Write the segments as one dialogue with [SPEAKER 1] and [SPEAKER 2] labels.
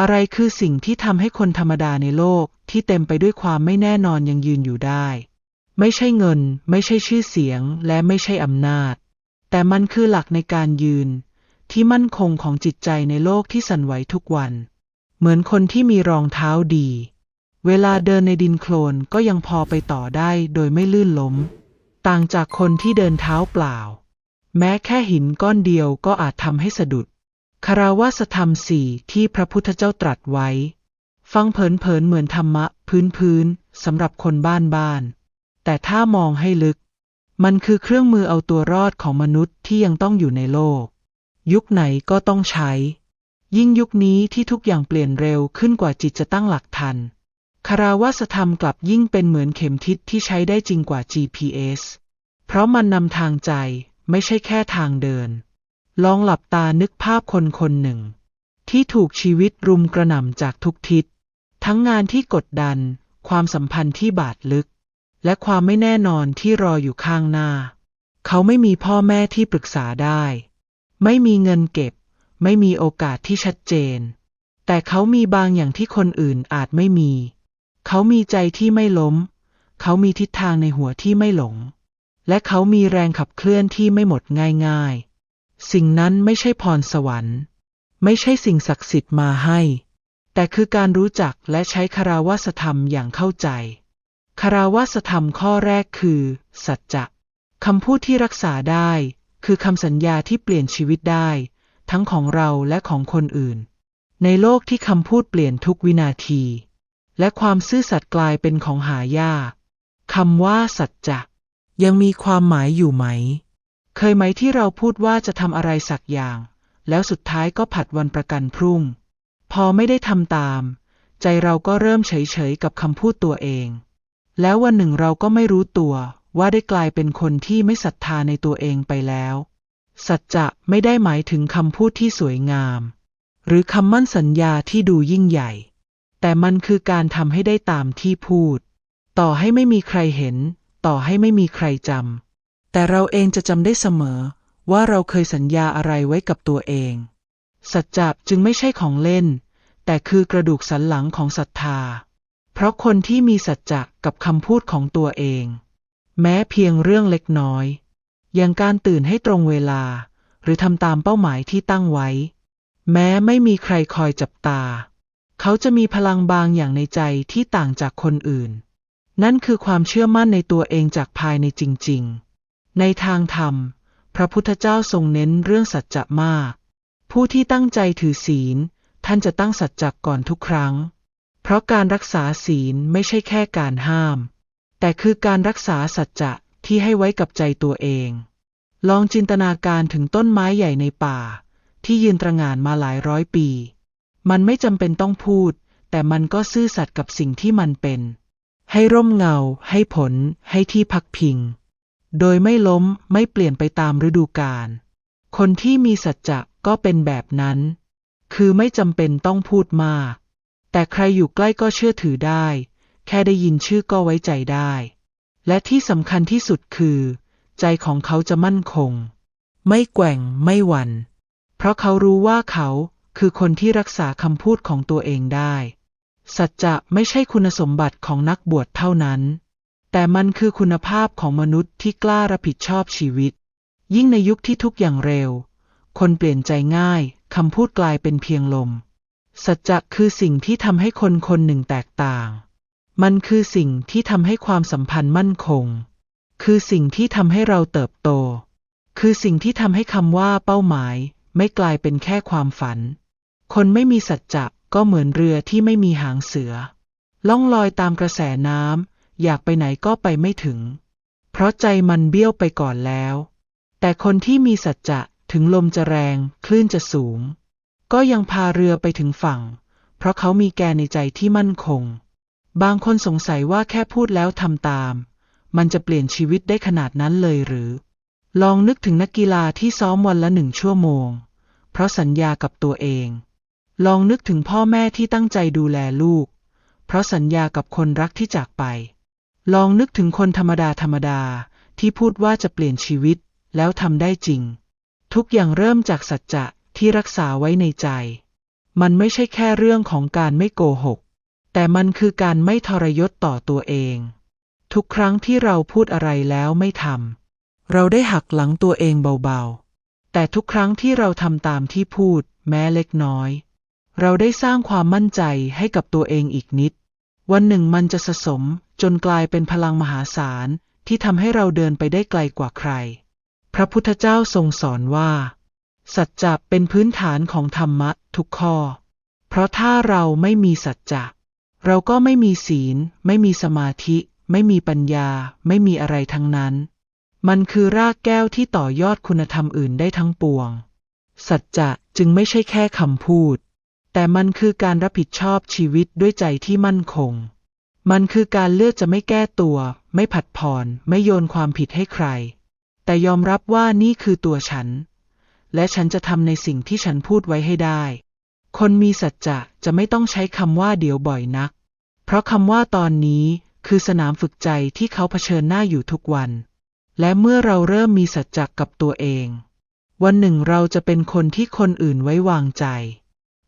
[SPEAKER 1] อะไรคือสิ่งที่ทำให้คนธรรมดาในโลกที่เต็มไปด้วยความไม่แน่นอนยังยืนอยู่ได้ ไม่ใช่เงิน ไม่ใช่ชื่อเสียง และไม่ใช่อำนาจ แต่มันคือหลักในการยืน ที่มั่นคงของจิตใจในโลกที่สั่นไหวทุกวัน เหมือนคนที่มีรองเท้าดี เวลาเดินในดินโคลนก็ยังพอไปต่อได้โดยไม่ลื่นล้ม ต่างจากคนที่เดินเท้าเปล่า แม้แค่หินก้อนเดียวก็อาจทำให้สะดุด คาราวาสธรรมสี่ที่พระพุทธเจ้าตรัสไว้ ฟังเผินๆเหมือนธรรมะ พื้นๆสำหรับคนบ้านบ้านๆแต่ถ้ามองให้ลึก มันคือเครื่องมือเอาตัวรอดของมนุษย์ที่ยังต้องอยู่ในโลก ยุคไหนก็ต้องใช้ ยิ่งยุคนี้ที่ทุกอย่างเปลี่ยนเร็วขึ้นกว่าจิตจะตั้งหลักทัน คาราวาสธรรมกลับยิ่งเป็นเหมือนเข็มทิศที่ใช้ได้จริงกว่า GPS เพราะมันนำทางใจไม่ใช่แค่ทางเดิน ลองหลับตานึกภาพคนคนหนึ่ง ที่ถูกชีวิตรุมกระหน่ำจากทุกทิศ ทั้งงานที่กดดัน ความสัมพันธ์ที่บาดลึก และความไม่แน่นอนที่รออยู่ข้างหน้า เขาไม่มีพ่อแม่ที่ปรึกษาได้ ไม่มีเงินเก็บ ไม่มีโอกาสที่ชัดเจน แต่เขามีบางอย่างที่คนอื่นอาจไม่มี เขามีใจที่ไม่ล้ม เขามีทิศทางในหัวที่ไม่หลง และเขามีแรงขับเคลื่อนที่ไม่หมดง่ายๆ สิ่งนั้นไม่ใช่พรสวรรค์ ไม่ใช่สิ่งศักดิ์สิทธิ์มาให้ แต่คือการรู้จักและใช้คาราวาสธรรมอย่างเข้าใจ คาราวาสธรรมข้อแรกคือ สัจจะคำพูดที่รักษาได้ คือคำสัญญาที่เปลี่ยนชีวิตได้ ทั้งของเราและของคนอื่น ในโลกที่คำพูดเปลี่ยนทุกวินาที และความซื่อสัตย์กลายเป็นของหายากคำว่าสัจจะยังมีความหมายอยู่ไหม เคยไหมที่เราพูดว่าจะทำอะไรสักอย่าง แล้วสุดท้ายก็ผัดวันประกันพรุ่ง พอไม่ได้ทำตาม ใจเราก็เริ่มเฉยๆกับคำพูดตัวเอง แล้ววันหนึ่งเราก็ไม่รู้ตัวว่าได้กลายเป็นคนที่ไม่ศรัทธาในตัวเองไปแล้ว สัจจะไม่ได้หมายถึงคำพูดที่สวยงาม หรือคำมั่นสัญญาที่ดูยิ่งใหญ่ แต่มันคือการทำให้ได้ตามที่พูด ต่อให้ไม่มีใครเห็น ต่อให้ไม่มีใครจำ แต่เราเองจะจำได้เสมอว่าเราเคยสัญญาอะไรไว้กับตัวเอง สัจจะจึงไม่ใช่ของเล่น แต่คือกระดูกสันหลังของศรัทธา เพราะคนที่มีสัจจะกับคำพูดของตัวเอง แม้เพียงเรื่องเล็กน้อย อย่างการตื่นให้ตรงเวลา หรือทำตามเป้าหมายที่ตั้งไว้ แม้ไม่มีใครคอยจับตา เขาจะมีพลังบางอย่างในใจที่ต่างจากคนอื่น นั่นคือความเชื่อมั่นในตัวเองจากภายในจริง ๆ ในทางธรรม พระพุทธเจ้าทรงเน้นเรื่องสัจจะมาก ผู้ที่ตั้งใจถือศีล ท่านจะตั้งสัจจะก่อนทุกครั้ง เพราะการรักษาศีลไม่ใช่แค่การห้าม แต่คือการรักษาสัจจะที่ให้ไว้กับใจตัวเอง ลองจินตนาการถึงต้นไม้ใหญ่ในป่า ที่ยืนตระหง่านมาหลายร้อยปี มันไม่จำเป็นต้องพูด แต่มันก็ซื่อสัตย์กับสิ่งที่มันเป็น ให้ร่มเงา ให้ผล ให้ที่พักพิง โดยไม่ล้มไม่เปลี่ยนไปตามฤดูกาล คนที่มีสัจจะก็เป็นแบบนั้น คือไม่จำเป็นต้องพูดมาก แต่ใครอยู่ใกล้ก็เชื่อถือได้ แค่ได้ยินชื่อก็ไว้ใจได้ และที่สำคัญที่สุดคือ ใจของเขาจะมั่นคง ไม่แกว่งไม่หวัน่น เพราะเขารู้ว่าเขาคือคนที่รักษาคำพูดของตัวเองได้ สัจจะไม่ใช่คุณสมบัติของนักบวชเท่านั้น แต่มันคือคุณภาพของมนุษย์ที่กล้ารับผิดชอบชีวิต ยิ่งในยุคที่ทุกอย่างเร็ว คนเปลี่ยนใจง่ายคำพูดกลายเป็นเพียงลม สัจจะคือสิ่งที่ทำให้คนคนหนึ่งแตกต่าง มันคือสิ่งที่ทำให้ความสัมพันธ์มั่นคง คือสิ่งที่ทำให้เราเติบโต คือสิ่งที่ทำให้คำว่าเป้าหมาย ไม่กลายเป็นแค่ความฝัน คนไม่มีสัจจะก็เหมือนเรือที่ไม่มีหางเสือ ล่องลอยตามกระแสน้ำ อยากไปไหนก็ไปไม่ถึง เพราะใจมันเบี้ยวไปก่อนแล้ว แต่คนที่มีสัจจะถึงลมจะแรง คลื่นจะสูง ก็ยังพาเรือไปถึงฝั่ง เพราะเขามีแกนในใจที่มั่นคง บางคนสงสัยว่าแค่พูดแล้วทำตาม มันจะเปลี่ยนชีวิตได้ขนาดนั้นเลยหรือ ลองนึกถึงนักกีฬาที่ซ้อมวันละหนึ่งชั่วโมง เพราะสัญญากับตัวเอง ลองนึกถึงพ่อแม่ที่ตั้งใจดูแลลูก เพราะสัญญากับคนรักที่จากไป ลองนึกถึงคนธรรมดาธรรมดาที่พูดว่าจะเปลี่ยนชีวิต แล้วทำได้จริง ทุกอย่างเริ่มจากสัจจะที่รักษาไว้ในใจ มันไม่ใช่แค่เรื่องของการไม่โกหก แต่มันคือการไม่ทรยศต่อตัวเอง ทุกครั้งที่เราพูดอะไรแล้วไม่ทำเราได้หักหลังตัวเองเบาๆ แต่ทุกครั้งที่เราทำตามที่พูด แม้เล็กน้อย เราได้สร้างความมั่นใจให้กับตัวเองอีกนิด วันหนึ่งมันจะสะสมจนกลายเป็นพลังมหาศาลที่ทำให้เราเดินไปได้ไกลกว่าใคร พระพุทธเจ้าทรงสอนว่า สัจจะเป็นพื้นฐานของธรรมะทุกข้อ เพราะถ้าเราไม่มีสัจจะเราก็ไม่มีศีล ไม่มีสมาธิ ไม่มีปัญญา ไม่มีอะไรทั้งนั้น มันคือรากแก้วที่ต่อยอดคุณธรรมอื่นได้ทั้งปวง สัจจะจึงไม่ใช่แค่คำพูด แต่มันคือการรับผิดชอบชีวิตด้วยใจที่มั่นคง มันคือการเลือกจะไม่แก้ตัว ไม่ผัดผ่อน ไม่โยนความผิดให้ใคร แต่ยอมรับว่านี่คือตัวฉัน และฉันจะทำในสิ่งที่ฉันพูดไว้ให้ได้ คนมีสัจจะจะไม่ต้องใช้คำว่าเดี๋ยวบ่อยนัก เพราะคำว่าตอนนี้คือสนามฝึกใจที่เขาเผชิญหน้าอยู่ทุกวัน และเมื่อเราเริ่มมีสัจจะกับตัวเอง วันหนึ่งเราจะเป็นคนที่คนอื่นไว้วางใจ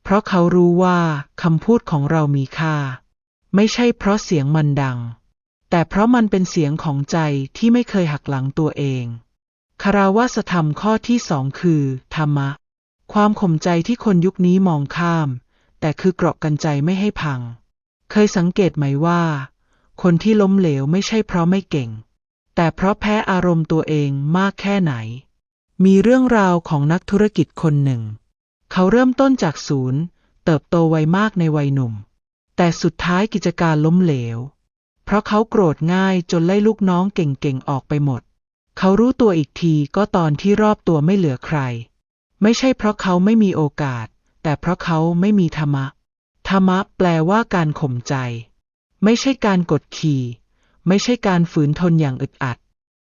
[SPEAKER 1] เพราะเขารู้ว่าคำพูดของเรามีค่า ไม่ใช่เพราะเสียงมันดัง แต่เพราะมันเป็นเสียงของใจที่ไม่เคยหักหลังตัวเองคาราวาสธรรมข้อที่สองคือ ธรรมะ ความข่มใจที่คนยุคนี้มองข้าม แต่คือเกราะกันใจไม่ให้พัง เคยสังเกตไหมว่า คนที่ล้มเหลวไม่ใช่เพราะไม่เก่ง แต่เพราะแพ้อารมณ์ตัวเองมากแค่ไหน มีเรื่องราวของนักธุรกิจคนหนึ่ง เขาเริ่มต้นจากศูนย์ เติบโตไวมากในวัยหนุ่ม แต่สุดท้ายกิจการล้มเหลว เพราะเขาโกรธง่ายจนไล่ลูกน้องเก่งๆออกไปหมด เขารู้ตัวอีกทีก็ตอนที่รอบตัวไม่เหลือใคร ไม่ใช่เพราะเขาไม่มีโอกาส แต่เพราะเขาไม่มีธรรมะ ธรรมะแปลว่าการข่มใจ ไม่ใช่การกดขี่ไม่ใช่การฝืนทนอย่างอึดอัด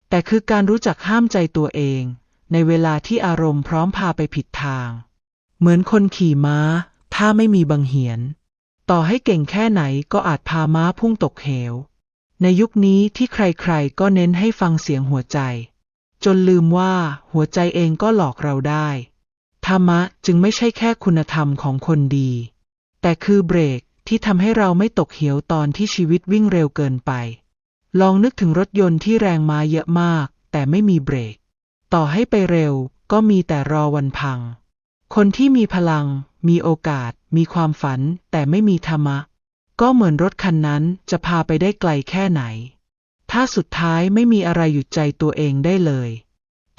[SPEAKER 1] แต่คือการรู้จักห้ามใจตัวเอง ในเวลาที่อารมณ์พร้อมพาไปผิดทาง เหมือนคนขี่ม้า ถ้าไม่มีบังเหียน ต่อให้เก่งแค่ไหนก็อาจพาม้าพุ่งตกเหว ในยุคนี้ที่ใครๆก็เน้นให้ฟังเสียงหัวใจ จนลืมว่าหัวใจเองก็หลอกเราได้ ธรรมะจึงไม่ใช่แค่คุณธรรมของคนดี แต่คือเบรกที่ทำให้เราไม่ตกเหวตอนที่ชีวิตวิ่งเร็วเกินไป ลองนึกถึงรถยนต์ที่แรงม้าเยอะมาก แต่ไม่มีเบรก ต่อให้ไปเร็วก็มีแต่รอวันพัง คนที่มีพลัง มีโอกาส มีความฝัน แต่ไม่มีธรรมะ ก็เหมือนรถคันนั้นจะพาไปได้ไกลแค่ไหน ถ้าสุดท้ายไม่มีอะไรหยุดใจตัวเองได้เลย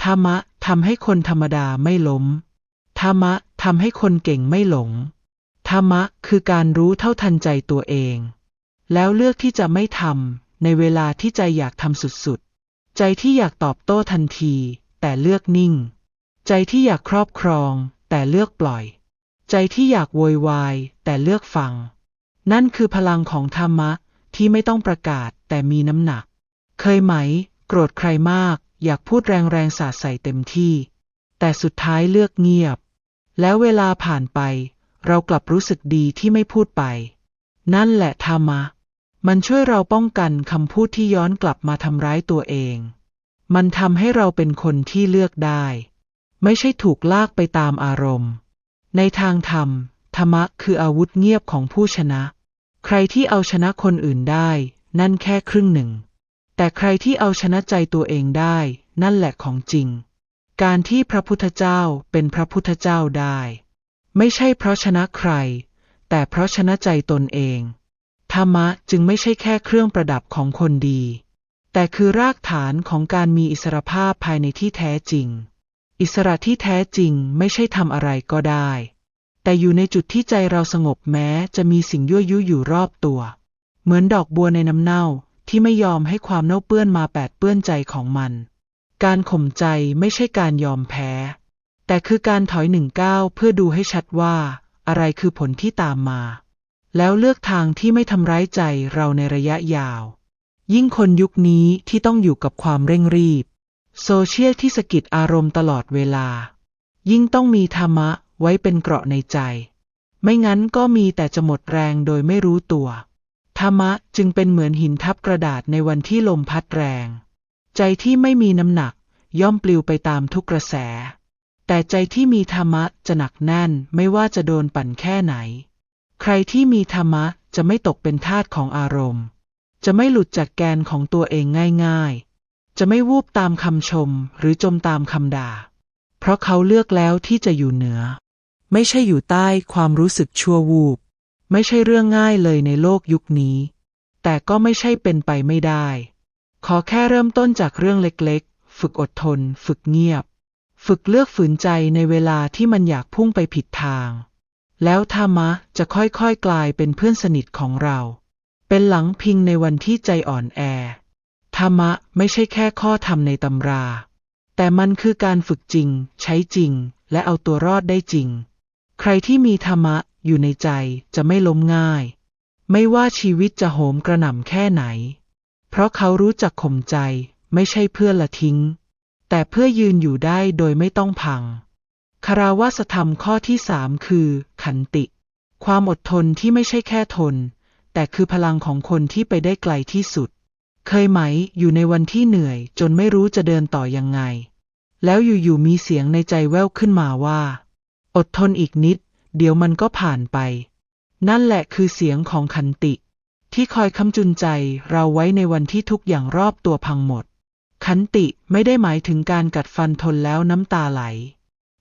[SPEAKER 1] ธรรมะทำให้คนธรรมดาไม่ล้ม ธรรมะทำให้คนเก่งไม่หลง ธรรมะคือการรู้เท่าทันใจตัวเอง แล้วเลือกที่จะไม่ทำในเวลาที่ใจอยากทำสุดๆ ใจที่อยากตอบโต้ทันที แต่เลือกนิ่ง ใจที่อยากครอบครอง แต่เลือกปล่อย ใจที่อยากโวยวาย แต่เลือกฟัง นั่นคือพลังของธรรมะที่ไม่ต้องประกาศแต่มีน้ำหนัก เคยไหม โกรธใครมาก อยากพูดแรงๆสาดใส่เต็มที่ แต่สุดท้ายเลือกเงียบ แล้วเวลาผ่านไป เรากลับรู้สึกดีที่ไม่พูดไป นั่นแหละธรรมะ มันช่วยเราป้องกันคำพูดที่ย้อนกลับมาทำร้ายตัวเอง มันทำให้เราเป็นคนที่เลือกได้ ไม่ใช่ถูกลากไปตามอารมณ์ ในทางธรรม ธรรมะคืออาวุธเงียบของผู้ชนะ ใครที่เอาชนะคนอื่นได้ นั่นแค่ครึ่งหนึ่ง แต่ใครที่เอาชนะใจตัวเองได้ นั่นแหละของจริง การที่พระพุทธเจ้าเป็นพระพุทธเจ้าได้ ไม่ใช่เพราะชนะใคร แต่เพราะชนะใจตนเอง ธรรมะจึงไม่ใช่แค่เครื่องประดับของคนดี แต่คือรากฐานของการมีอิสรภาพภายในที่แท้จริง อิสระที่แท้จริงไม่ใช่ทำอะไรก็ได้ แต่อยู่ในจุดที่ใจเราสงบแม้จะมีสิ่งยั่วยุอยู่รอบตัว เหมือนดอกบัวในน้ำเน่าที่ไม่ยอมให้ความเน่าเปื้อนมาแปดเปื้อนใจของมัน การข่มใจไม่ใช่การยอมแพ้ แต่คือการถอยหนึ่งก้าวเพื่อดูให้ชัดว่า อะไรคือผลที่ตามมา แล้วเลือกทางที่ไม่ทำร้ายใจเราในระยะยาว ยิ่งคนยุคนี้ที่ต้องอยู่กับความเร่งรีบ โซเชียลที่สะกิดอารมณ์ตลอดเวลา ยิ่งต้องมีธรรมะไว้เป็นเกราะในใจ ไม่งั้นก็มีแต่จะหมดแรงโดยไม่รู้ตัว ธรรมะจึงเป็นเหมือนหินทับกระดาษในวันที่ลมพัดแรง ใจที่ไม่มีน้ำหนักย่อมปลิวไปตามทุกกระแสแแต่ใจที่มีธรรมะจะหนักแน่นไม่ว่าจะโดนปั่นแค่ไหน ใครที่มีธรรมะจะไม่ตกเป็นทาสของอารมณ์ จะไม่หลุดจากแกนของตัวเองง่าย ๆ จะไม่วูบตามคำชมหรือจมตามคำด่า เพราะเขาเลือกแล้วที่จะอยู่เหนือ ไม่ใช่อยู่ใต้ความรู้สึกชั่ววูบ ไม่ใช่เรื่องง่ายเลยในโลกยุคนี้ แต่ก็ไม่ใช่เป็นไปไม่ได้ ขอแค่เริ่มต้นจากเรื่องเล็กๆ ฝึกอดทน ฝึกเงียบ ฝึกเลือกฝืนใจในเวลาที่มันอยากพุ่งไปผิดทาง แล้วธรรมะจะค่อยๆกลายเป็นเพื่อนสนิทของเรา เป็นหลังพิงในวันที่ใจอ่อนแอ ธรรมะไม่ใช่แค่ข้อธรรมในตำรา แต่มันคือการฝึกจริง ใช้จริง และเอาตัวรอดได้จริง ใครที่มีธรรมะอยู่ในใจจะไม่ล้มง่าย ไม่ว่าชีวิตจะโหมกระหน่ำแค่ไหน เพราะเขารู้จักข่มใจไม่ใช่เพื่อละทิ้ง แต่เพื่อยืนอยู่ได้โดยไม่ต้องพัง คาราวาสธรรมข้อที่สามคือ ขันติ ความอดทนที่ไม่ใช่แค่ทน แต่คือพลังของคนที่ไปได้ไกลที่สุด เคยไหมอยู่ในวันที่เหนื่อย จนไม่รู้จะเดินต่อยังไง แล้วอยู่ๆมีเสียงในใจแว่วขึ้นมาว่า อดทนอีกนิด เดี๋ยวมันก็ผ่านไป นั่นแหละคือเสียงของขันติ ที่คอยคำจุนใจเราไว้ในวันที่ทุกอย่างรอบตัวพังหมด ขันติไม่ได้หมายถึงการกัดฟันทนแล้วน้ำตาไหล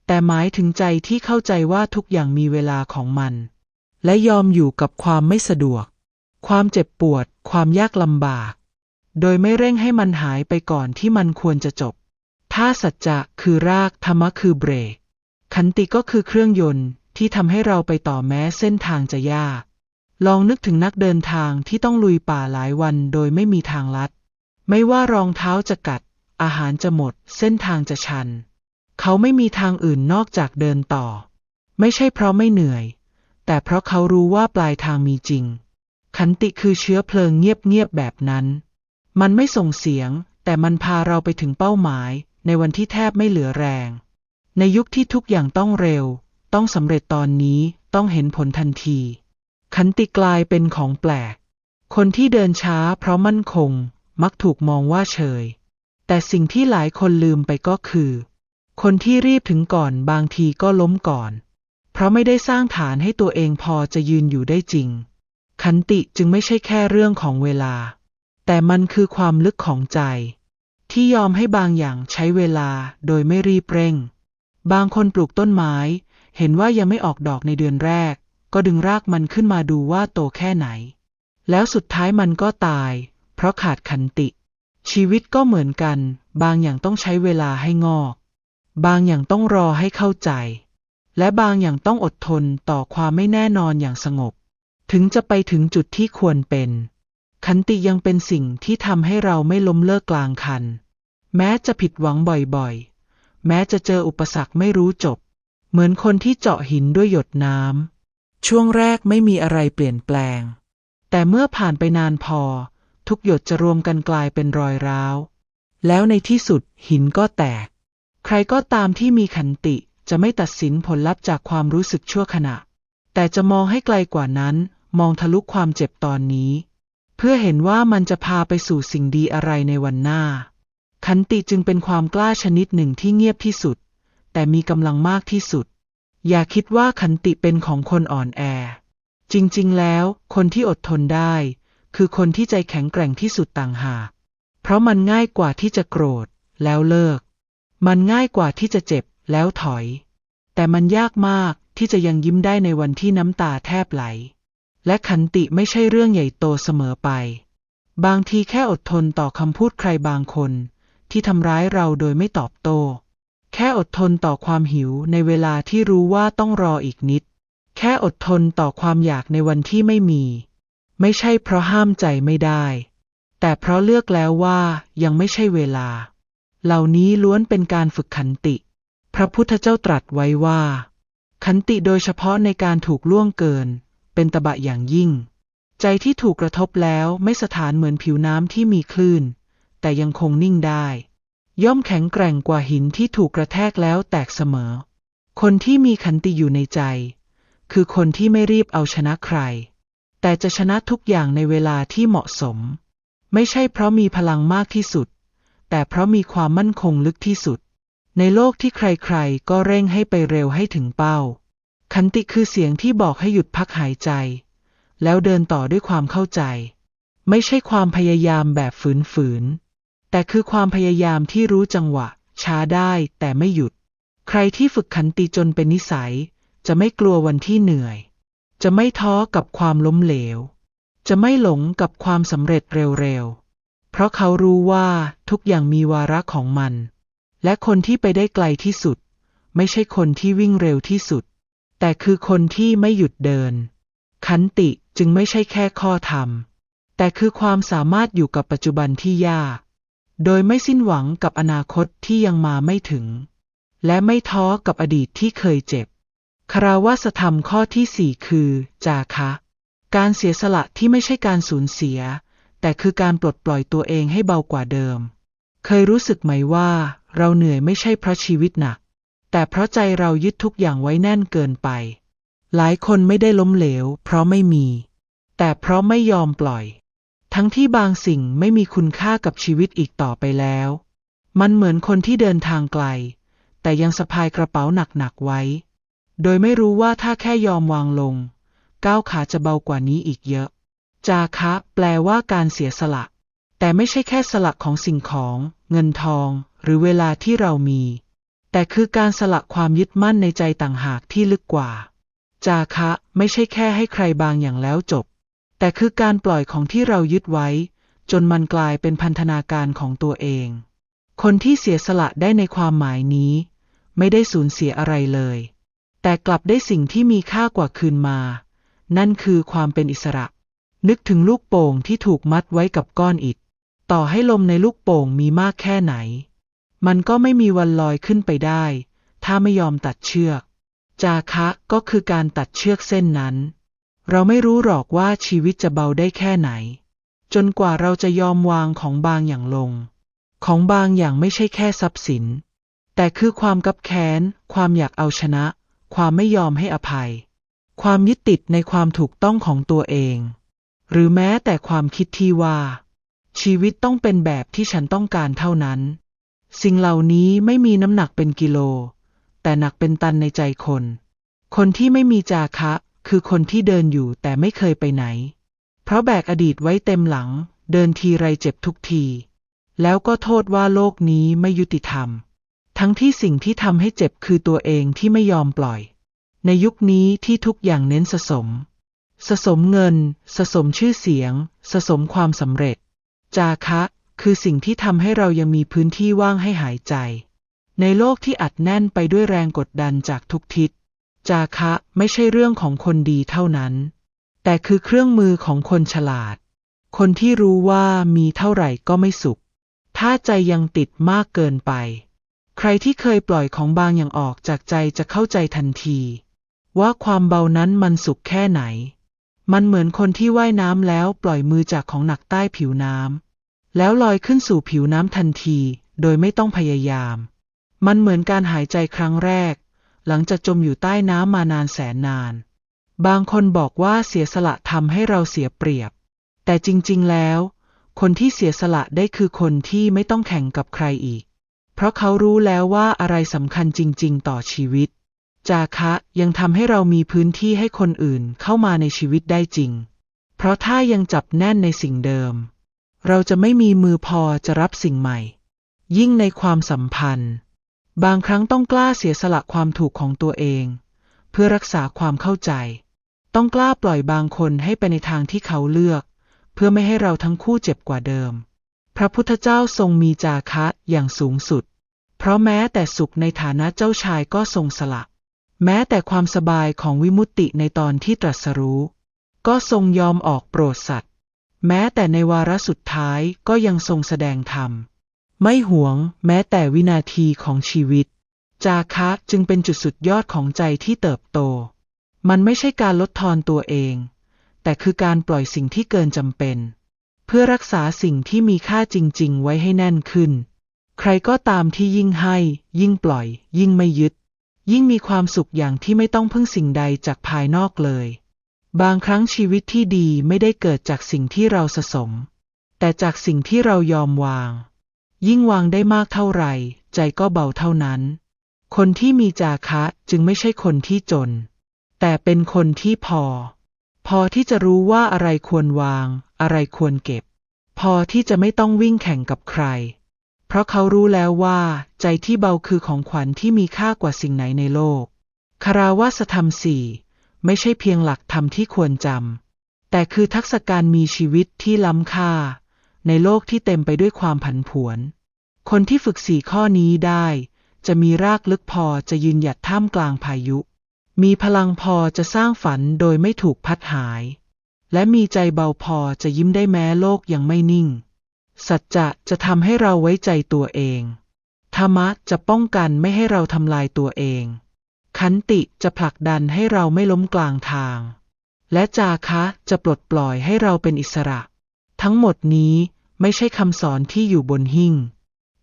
[SPEAKER 1] แต่หมายถึงใจที่เข้าใจว่าทุกอย่างมีเวลาของมัน และยอมอยู่กับความไม่สะดวก ความเจ็บปวด ความยากลำบาก โดยไม่เร่งให้มันหายไปก่อนที่มันควรจะจบ ถ้าสัจจะคือรากธรรมะคือเบรก ขันติก็คือเครื่องยนต์ที่ทำให้เราไปต่อแม้เส้นทางจะยาก ลองนึกถึงนักเดินทางที่ต้องลุยป่าหลายวันโดยไม่มีทางลัด ไม่ว่ารองเท้าจะกัด อาหารจะหมด เส้นทางจะชัน เขาไม่มีทางอื่นนอกจากเดินต่อ ไม่ใช่เพราะไม่เหนื่อย แต่เพราะเขารู้ว่าปลายทางมีจริง ขันติคือเชื้อเพลิงเงียบๆแบบนั้น มันไม่ส่งเสียง แต่มันพาเราไปถึงเป้าหมาย ในวันที่แทบไม่เหลือแรง ในยุคที่ทุกอย่างต้องเร็ว ต้องสำเร็จตอนนี้ต้องเห็นผลทันที ขันติกลายเป็นของแปลก คนที่เดินช้าเพราะมั่นคง มักถูกมองว่าเฉย แต่สิ่งที่หลายคนลืมไปก็คือ คนที่รีบถึงก่อนบางทีก็ล้มก่อน เพราะไม่ได้สร้างฐานให้ตัวเองพอจะยืนอยู่ได้จริง ขันติจึงไม่ใช่แค่เรื่องของเวลา แต่มันคือความลึกของใจ ที่ยอมให้บางอย่างใช้เวลาโดยไม่รีบเร่ง บางคนปลูกต้นไม้ เห็นว่ายังไม่ออกดอกในเดือนแรก ก็ดึงรากมันขึ้นมาดูว่าโตแค่ไหน แล้วสุดท้ายมันก็ตาย เพราะขาดขันติ ชีวิตก็เหมือนกัน บางอย่างต้องใช้เวลาให้งอก บางอย่างต้องรอให้เข้าใจ และบางอย่างต้องอดทนต่อความไม่แน่นอนอย่างสงบ ถึงจะไปถึงจุดที่ควรเป็น ขันติยังเป็นสิ่งที่ทำให้เราไม่ล้มเลิกกลางคัน แม้จะผิดหวังบ่อยๆ แม้จะเจออุปสรรคไม่รู้จบ เหมือนคนที่เจาะหินด้วยหยดน้ำ ช่วงแรกไม่มีอะไรเปลี่ยนแปลง แต่เมื่อผ่านไปนานพอ ทุกหยดจะรวมกันกลายเป็นรอยร้าว แล้วในที่สุดหินก็แตก ใครก็ตามที่มีขันติจะไม่ตัดสินผลลัพธ์จากความรู้สึกชั่วขณะ แต่จะมองให้ไกลกว่านั้น มองทะลุความเจ็บตอนนี้ เพื่อเห็นว่ามันจะพาไปสู่สิ่งดีอะไรในวันหน้า ขันติจึงเป็นความกล้าชนิดหนึ่งที่เงียบที่สุด แต่มีกำลังมากที่สุด อย่าคิดว่าขันติเป็นของคนอ่อนแอ จริงๆ แล้ว คนที่อดทนได้ คือคนที่ใจแข็งแกร่งที่สุดต่างหาก เพราะมันง่ายกว่าที่จะโกรธ แล้วเลิก มันง่ายกว่าที่จะเจ็บ แล้วถอย แต่มันยากมากที่จะยังยิ้มได้ในวันที่น้ำตาแทบไหล และขันติไม่ใช่เรื่องใหญ่โตเสมอไป บางทีแค่อดทนต่อคำพูดใครบางคน ที่ทำร้ายเราโดยไม่ตอบโต้ แค่อดทนต่อความหิวในเวลาที่รู้ว่าต้องรออีกนิด แค่อดทนต่อความอยากในวันที่ไม่มี ไม่ใช่เพราะห้ามใจไม่ได้ แต่เพราะเลือกแล้วว่ายังไม่ใช่เวลา เหล่านี้ล้วนเป็นการฝึกขันติ พระพุทธเจ้าตรัสไว้ว่า ขันติโดยเฉพาะในการถูกล่วงเกิน เป็นตะบะอย่างยิ่ง ใจที่ถูกกระทบแล้วไม่สถานเหมือนผิวน้ำที่มีคลื่น แต่ยังคงนิ่งได้ ย่อมแข็งแกร่งกว่าหินที่ถูกกระแทกแล้วแตกเสมอ คนที่มีขันติอยู่ในใจ คือคนที่ไม่รีบเอาชนะใคร แต่จะชนะทุกอย่างในเวลาที่เหมาะสม ไม่ใช่เพราะมีพลังมากที่สุด แต่เพราะมีความมั่นคงลึกที่สุด ในโลกที่ใครๆก็เร่งให้ไปเร็วให้ถึงเป้า ขันติคือเสียงที่บอกให้หยุดพักหายใจ แล้วเดินต่อด้วยความเข้าใจ ไม่ใช่ความพยายามแบบฝืนๆ แต่คือความพยายามที่รู้จังหวะ ช้าได้แต่ไม่หยุด ใครที่ฝึกขันติจนเป็นนิสัย จะไม่กลัววันที่เหนื่อย จะไม่ท้อกับความล้มเหลว จะไม่หลงกับความสำเร็จเร็วๆ เพราะเขารู้ว่าทุกอย่างมีวาระของมัน และคนที่ไปได้ไกลที่สุด ไม่ใช่คนที่วิ่งเร็วที่สุด แต่คือคนที่ไม่หยุดเดิน ขันติจึงไม่ใช่แค่ข้อธรรม แต่คือความสามารถอยู่กับปัจจุบันที่ยาก โดยไม่สิ้นหวังกับอนาคตที่ยังมาไม่ถึง และไม่ท้อกับอดีตที่เคยเจ็บ คาราวาสธรรมข้อที่สี่คือ จาคะ การเสียสละที่ไม่ใช่การสูญเสีย แต่คือการปลดปล่อยตัวเองให้เบากว่าเดิม เคยรู้สึกไหมว่า เราเหนื่อยไม่ใช่เพราะชีวิตหนัก แต่เพราะใจเรายึดทุกอย่างไว้แน่นเกินไป หลายคนไม่ได้ล้มเหลว เพราะไม่มี แต่เพราะไม่ยอมปล่อย ทั้งที่บางสิ่งไม่มีคุณค่ากับชีวิตอีกต่อไปแล้ว มันเหมือนคนที่เดินทางไกล แต่ยังสะพายกระเป๋าหนักๆไว้ โดยไม่รู้ว่าถ้าแค่ยอมวางลง ก้าวขาจะเบากว่านี้อีกเยอะ จาคะ แปลว่าการเสียสละ แต่ไม่ใช่แค่สละของสิ่งของ เงินทอง หรือเวลาที่เรามี แต่คือการสละความยึดมั่นในใจต่างหากที่ลึกกว่า จาคะไม่ใช่แค่ให้ใครบางอย่างแล้วจบ แต่คือการปล่อยของที่เรายึดไว้ จนมันกลายเป็นพันธนาการของตัวเอง คนที่เสียสละได้ในความหมายนี้ ไม่ได้สูญเสียอะไรเลย แต่กลับได้สิ่งที่มีค่ากว่าคืนมา นั่นคือความเป็นอิสระ นึกถึงลูกโป่งที่ถูกมัดไว้กับก้อนอิฐ ต่อให้ลมในลูกโป่งมีมากแค่ไหน มันก็ไม่มีวันลอยขึ้นไปได้ ถ้าไม่ยอมตัดเชือก จาคะก็คือการตัดเชือกเส้นนั้น เราไม่รู้หรอกว่าชีวิตจะเบาได้แค่ไหน จนกว่าเราจะยอมวางของบางอย่างลง ของบางอย่างไม่ใช่แค่ทรัพย์สิน แต่คือความกับแค้น ความอยากเอาชนะ ความไม่ยอมให้อภัย ความยึดติดในความถูกต้องของตัวเอง หรือแม้แต่ความคิดที่ว่า ชีวิตต้องเป็นแบบที่ฉันต้องการเท่านั้น สิ่งเหล่านี้ไม่มีน้ำหนักเป็นกิโล แต่หนักเป็นตันในใจคน คนที่ไม่มีจาคะ คือคนที่เดินอยู่แต่ไม่เคยไปไหน เพราะแบกอดีตไว้เต็มหลัง เดินทีไรเจ็บทุกที แล้วก็โทษว่าโลกนี้ไม่ยุติธรรม ทั้งที่สิ่งที่ทำให้เจ็บคือตัวเองที่ไม่ยอมปล่อย ในยุคนี้ที่ทุกอย่างเน้นสะสม สะสมเงิน สะสมชื่อเสียง สะสมความสำเร็จ จาคะ คือสิ่งที่ทำให้เรายังมีพื้นที่ว่างให้หายใจ ในโลกที่อัดแน่นไปด้วยแรงกดดันจากทุกทิศ จาคะไม่ใช่เรื่องของคนดีเท่านั้น แต่คือเครื่องมือของคนฉลาด คนที่รู้ว่ามีเท่าไหร่ก็ไม่สุข ถ้าใจยังติดมากเกินไป ใครที่เคยปล่อยของบางอย่างออกจากใจจะเข้าใจทันที ว่าความเบานั้นมันสุขแค่ไหน มันเหมือนคนที่ว่ายน้ำแล้วปล่อยมือจากของหนักใต้ผิวน้ำ แล้วลอยขึ้นสู่ผิวน้ำทันที โดยไม่ต้องพยายาม มันเหมือนการหายใจครั้งแรก หลังจากจมอยู่ใต้น้ำมานานแสนนาน บางคนบอกว่าเสียสละทำให้เราเสียเปรียบ แต่จริง ๆ แล้ว คนที่เสียสละได้คือคนที่ไม่ต้องแข่งกับใครอีก เพราะเขารู้แล้วว่าอะไรสำคัญจริง ๆ ต่อชีวิต จาคะยังทำให้เรามีพื้นที่ให้คนอื่นเข้ามาในชีวิตได้จริง เพราะถ้ายังจับแน่นในสิ่งเดิม เราจะไม่มีมือพอจะรับสิ่งใหม่ ยิ่งในความสัมพันธ์ บางครั้งต้องกล้าเสียสละความถูกของตัวเอง เพื่อรักษาความเข้าใจ ต้องกล้าปล่อยบางคนให้ไปในทางที่เขาเลือก เพื่อไม่ให้เราทั้งคู่เจ็บกว่าเดิม พระพุทธเจ้าทรงมีจาคะอย่างสูงสุด เพราะแม้แต่สุขในฐานะเจ้าชายก็ทรงสละ แม้แต่ความสบายของวิมุตติในตอนที่ตรัสรู้ ก็ทรงยอมออกโปรดสัตว์ แม้แต่ในวาระสุดท้ายก็ยังทรงแสดงธรรม ไม่หวง แม้แต่วินาทีของชีวิต จาคะจึงเป็นจุดสุดยอดของใจที่เติบโต มันไม่ใช่การลดทอนตัวเอง แต่คือการปล่อยสิ่งที่เกินจำเป็น เพื่อรักษาสิ่งที่มีค่าจริง ๆ ไว้ให้แน่นขึ้น ใครก็ตามที่ยิ่งให้ ยิ่งปล่อย ยิ่งไม่ยึด ยิ่งมีความสุขอย่างที่ไม่ต้องพึ่งสิ่งใดจากภายนอกเลย บางครั้งชีวิตที่ดีไม่ได้เกิดจากสิ่งที่เราสะสม แต่จากสิ่งที่เรายอมวาง ยิ่งวางได้มากเท่าไหร่ ใจก็เบาเท่านั้น คนที่มีจาคะจึงไม่ใช่คนที่จน แต่เป็นคนที่พอ พอที่จะรู้ว่าอะไรควรวาง อะไรควรเก็บ พอที่จะไม่ต้องวิ่งแข่งกับใคร เพราะเขารู้แล้วว่า ใจที่เบาคือของขวัญที่มีค่ากว่าสิ่งไหนในโลกคาราวาสธรรมสี่ ไม่ใช่เพียงหลักธรรมที่ควรจำ แต่คือทักษะการมีชีวิตที่ล้ำค่า ในโลกที่เต็มไปด้วยความผันผวน คนที่ฝึกสี่ข้อนี้ได้ จะมีรากลึกพอจะยืนหยัดท่ามกลางพายุ มีพลังพอจะสร้างฝันโดยไม่ถูกพัดหาย และมีใจเบาพอจะยิ้มได้แม้โลกยังไม่นิ่ง สัจจะจะทำให้เราไว้ใจตัวเอง ธรรมะจะป้องกันไม่ให้เราทำลายตัวเอง ขันติจะผลักดันให้เราไม่ล้มกลางทาง และจาคะจะปลดปล่อยให้เราเป็นอิสระ ทั้งหมดนี้ไม่ใช่คำสอนที่อยู่บนหิ้ง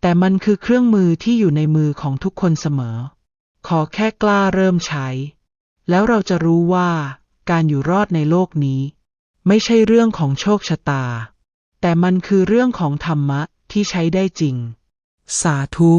[SPEAKER 1] แต่มันคือเครื่องมือที่อยู่ในมือของทุกคนเสมอ ขอแค่กล้าเริ่มใช้ แล้วเราจะรู้ว่าการอยู่รอดในโลกนี้ ไม่ใช่เรื่องของโชคชะตา แต่มันคือเรื่องของธรรมะที่ใช้ได้จริง สาธุ